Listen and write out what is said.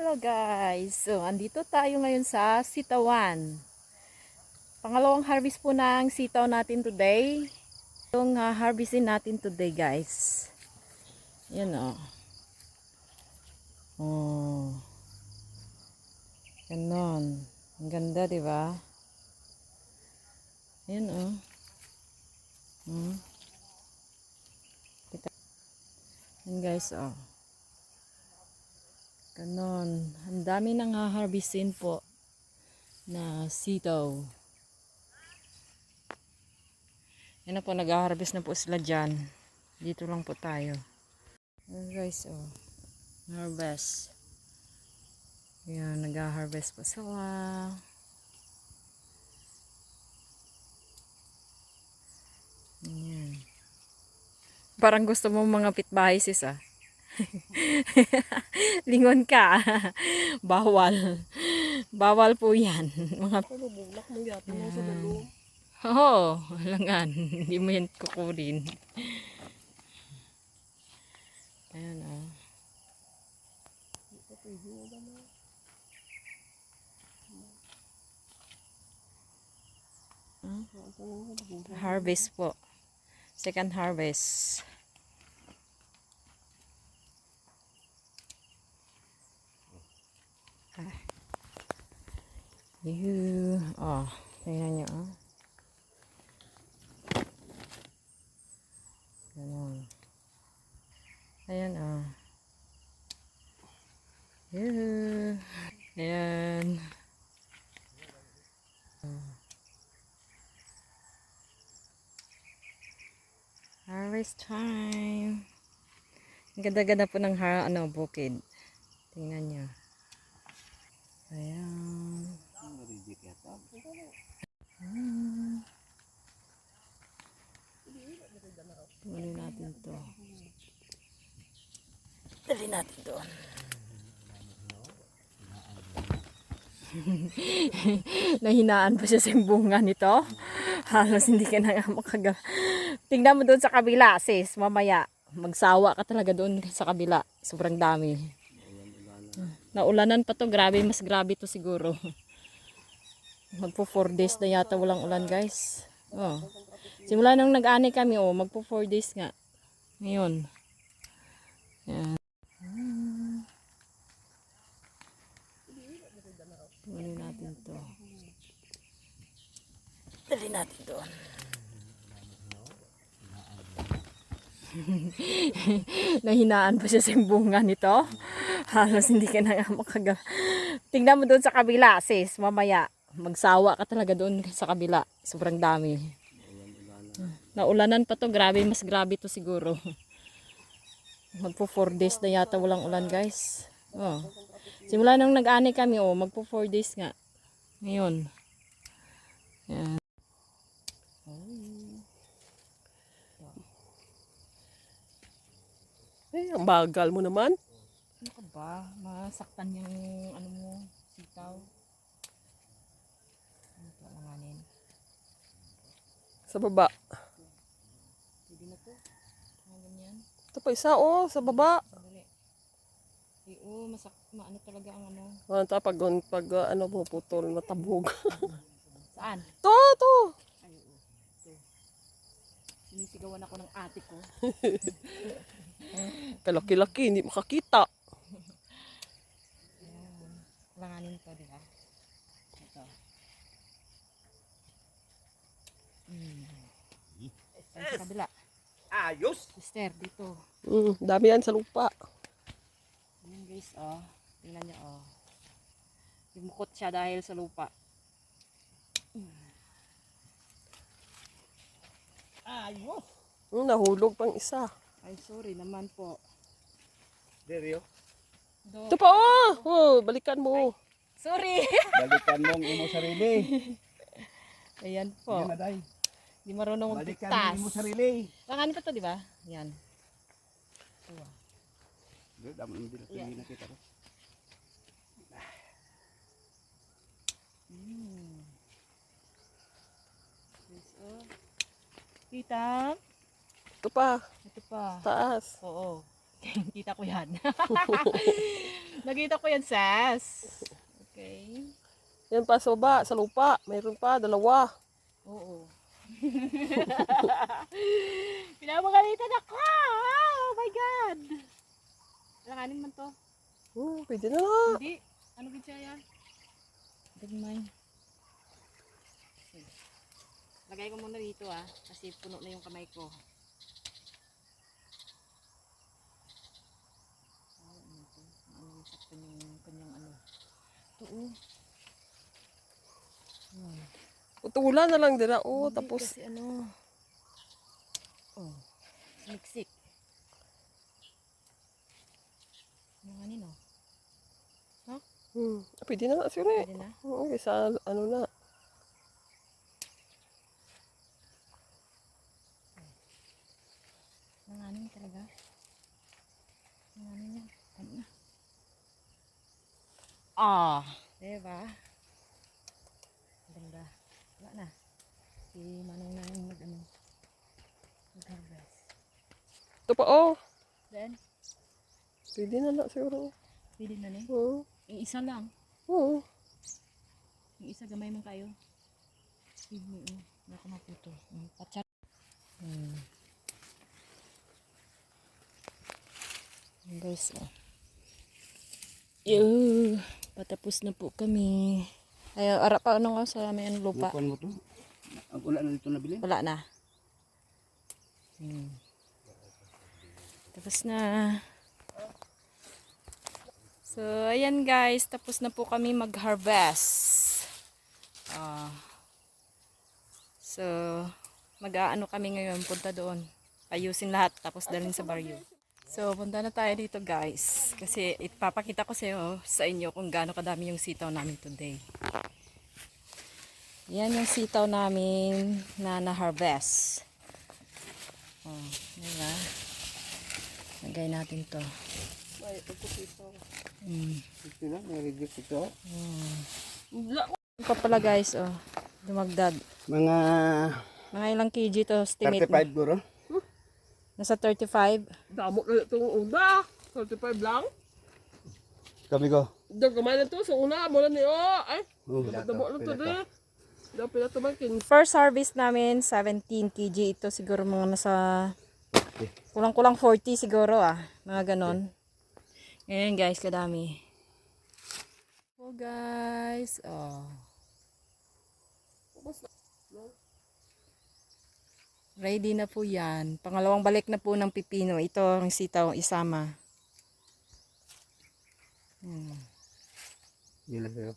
Hello guys! So, andito tayo ngayon sa Sitawan. Pangalawang harvest po ng sitaw natin today. Itong uh, harvestin natin today guys. Yan o. Oh. oh. Ganon. Ang ganda, ba? Yan o. Oh. Hmm. Kita. Yan guys, oh. Ganon. Ang dami nang haharvestin po na sitaw. Yan na po, nag-harvest na po sila dyan. Dito lang po tayo. Ayan guys, oh. Harvest. Yan, nag-harvest po sila. Yan. Parang gusto mo mga pitbahay sis ah. Lingon ka. Bawal. Bawal po yan. Mga bulak mo yata mo sa dalo. Oo, halangan. Hindi mo yan kukunin. Ayan oh. Hmm? Harvest po. Second harvest. Ah. Yoo. Oh, tingnan nyo oh. Ganon. Ayan oh. Yoo. Ayan. Harvest time. Ang ganda-ganda po ng har ano, bukid. Tingnan nyo. Ayan. Hmm. Dali natin to. Dali natin doon. Nahinaan pa siya sa bunga nito. Halos hindi ka na nga makaga. Tingnan mo doon sa kabila, sis. Mamaya, magsawa ka talaga doon sa kabila. Sobrang dami. Naulanan pa to. Grabe, mas grabe to siguro. Magpo 4 days na yata walang ulan, guys. Oh. Simula nung nag-ani kami, oh, magpo 4 days nga. Ngayon. Yan. Dali natin to. Dali natin doon. Nahinaan pa siya sa bunga nito. Halos hindi ka na nga makaga. Tingnan mo doon sa kabila, sis. Mamaya, magsawa ka talaga doon sa kabila. Sobrang dami. Naulanan pa to. Grabe, mas grabe to siguro. Magpo 4 days na yata walang ulan, guys. Oh. Simula nung nag-ani kami, oh, magpo 4 days nga. Ngayon. Yan. Eh, ang bagal mo naman. Ano ka ba? Masaktan yung ano mo, sitaw. Ano ito, alanganin. Sa baba. Pwede na to. Mga ganyan. Ito pa isa, oh, sa baba. Oh, masak, maano talaga ang ano. Ano ta, pag, pag uh, ano mo, putol, matabog. Saan? to, to. Ay, oo. Ito. Sinisigawan ako ng ate ko. Kalaki-laki, hindi makakita. Ayan. Alanganin to, di ba? Ito. Hmm. Saan sa kabila? Ayos! Sister, dito. Mm, dami yan sa lupa. Ayan guys, oh. Tingnan niyo, oh. Lumukot siya dahil sa lupa. Ayos! Mm, nahulog pang isa. Ay, sorry naman po. Deryo. Ito pa, oh. oh balikan mo. Sorry! balikan mong imo sarili. Ayan po. Yan na day. Di marunong Balikan magpitas. mong imo sarili. Langanin pa to, di ba? Yan. Ito, ah. Dito, dami mo din Yan. na kita. Mm. Yes, oh. Kita? Ito pa, Ito pa. taas. Oo. Kita ko yan. Nakita ko yan, Sas. Okay. Yan pa sa baba, sa lupa. Mayroon pa, dalawa. Oo. Pinapagalitan ako! Oh my God! Alanganin man to. Hmm, pwede na. Hindi. Ano gitsa yan? Dagmay. Lagay ko muna dito ah. Kasi puno na yung kamay ko. Ah, ano to? Ano yung sakto kanyang ano. Ito oh. Utulan na lang dira. Oh, Hindi, tapos Kasi ano. Oh. Siksik. Yung kanino? Hmm, pwede na siguro eh. Pwede na? Oo, isa ano na. Nanganin talaga. Nanganin yan. Ano na? Ah! Diba? Ganda. Wala na. Si Manong na yung mag ano. Mag-harvest. Ito pa oh. Then, Pwede na na siguro. pili na ni. Oo. Yung isa lang. Oo. Yung isa gamay man kayo. Hindi mo. Baka maputo. Hmm, Patsak. Hmm. Yan, Guys, oh. Yo, patapos na po kami. Ay, ara pa ano nga sa may ano, lupa. Bukuan mo to. Ang una na dito nabili. Wala na. Hmm. Tapos na. So, ayan guys. Tapos na po kami mag-harvest. Ah. so, mag-aano kami ngayon. Punta doon. Ayusin lahat. Tapos dalhin sa baryo. So, punta na tayo dito guys. Kasi ipapakita ko sa, sa inyo kung gaano kadami yung sitaw namin today. Yan yung sitaw namin na na-harvest. Oh, diba? Lagay natin to. Ay, pagkupito. Mm. Ito na, may reject ito. Wala. Ito pa pala guys, oh. Dumagdag. Mga Mga ilang kg to estimate mo? 35 bro. Nasa 35. Damo na itong una. 35 lang. Kami ko. Daw kamay na to sa una. Mula ni oh. Ay, Oh, damo na to din. First harvest namin, 17 kg. Ito siguro mga nasa kulang-kulang 40 siguro ah. Mga ganon. Ngayon guys, kadami. Oh guys, oh. Ready na po yan. Pangalawang balik na po ng pipino. Ito ang sitaw isama. Hmm. Yun lang sa'yo.